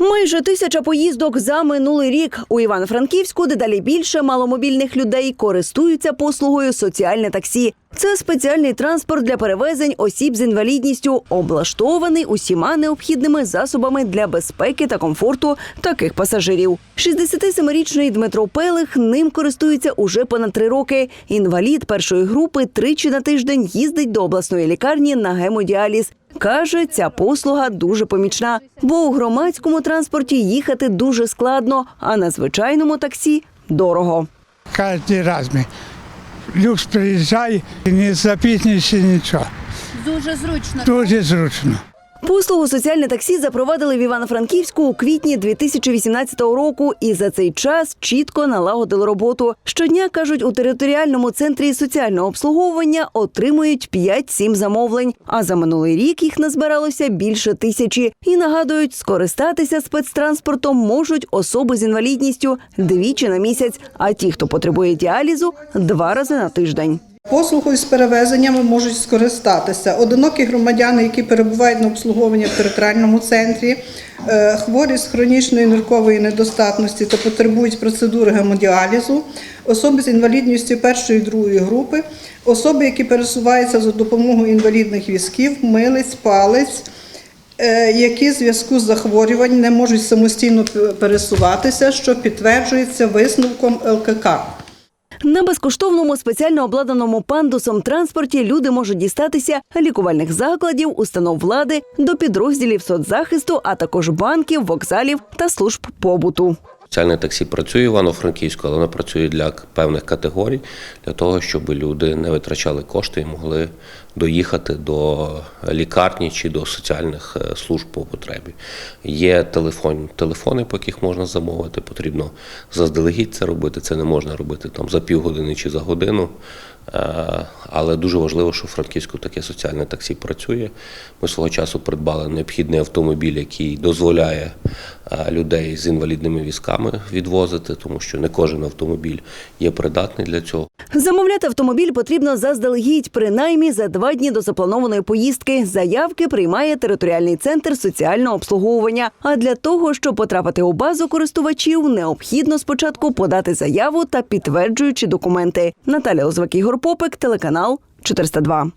Майже тисяча поїздок за минулий рік. У Івано-Франківську дедалі більше маломобільних людей користуються послугою соціальне таксі. Це спеціальний транспорт для перевезень осіб з інвалідністю, облаштований усіма необхідними засобами для безпеки та комфорту таких пасажирів. 67-річний Дмитро Пелих ним користується уже понад три роки. Інвалід першої групи тричі на тиждень їздить до обласної лікарні на гемодіаліз. Каже, ця послуга дуже помічна, бо у громадському транспорті їхати дуже складно, а на звичайному таксі дорого. Кожен раз ми. Люкс приїжджає не запізнюєшся нічого. Дуже зручно. Дуже зручно. Послугу соціальне таксі запровадили в Івано-Франківську у квітні 2018 року і за цей час чітко налагодили роботу. Щодня кажуть, у територіальному центрі соціального обслуговування отримують 5-7 замовлень. А за минулий рік їх назбиралося більше тисячі. І нагадують, скористатися спецтранспортом можуть особи з інвалідністю двічі на місяць. А ті, хто потребує діалізу, два рази на тиждень. Послугою з перевезеннями можуть скористатися одинокі громадяни, які перебувають на обслуговуванні в територіальному центрі, е, хворі з хронічної ниркової недостатності та потребують процедури гемодіалізу, особи з інвалідністю першої і другої групи, особи, які пересуваються за допомогою інвалідних візків, милиць, палець, е, які в зв'язку з захворюванням не можуть самостійно пересуватися, що підтверджується висновком ЛКК. На безкоштовному спеціально обладнаному пандусом транспорті люди можуть дістатися лікувальних закладів, установ влади до підрозділів соцзахисту, а також банків, вокзалів та служб побуту. Соціальне таксі працює Івано-Франківську, але воно працює для певних категорій, для того, щоб люди не витрачали кошти і могли доїхати до лікарні чи до соціальних е, служб по потребі. Є телефон, телефони, по яких можна замовити. Потрібно заздалегідь це робити. Це не можна робити там за півгодини чи за годину. Е, Але дуже важливо, що в Франківську таке соціальне таксі працює. Ми свого часу придбали необхідний автомобіль, який дозволяє е, людей з інвалідними візками відвозити, тому що не кожен автомобіль є придатний для цього. Замовляти автомобіль потрібно заздалегідь, принаймні за два дні до запланованої поїздки. Заявки приймає територіальний центр соціального обслуговування. А для того, щоб потрапити у базу користувачів, необхідно спочатку подати заяву та підтверджуючі документи. Наталя Озвак, Ігор Попик, телеканал 402.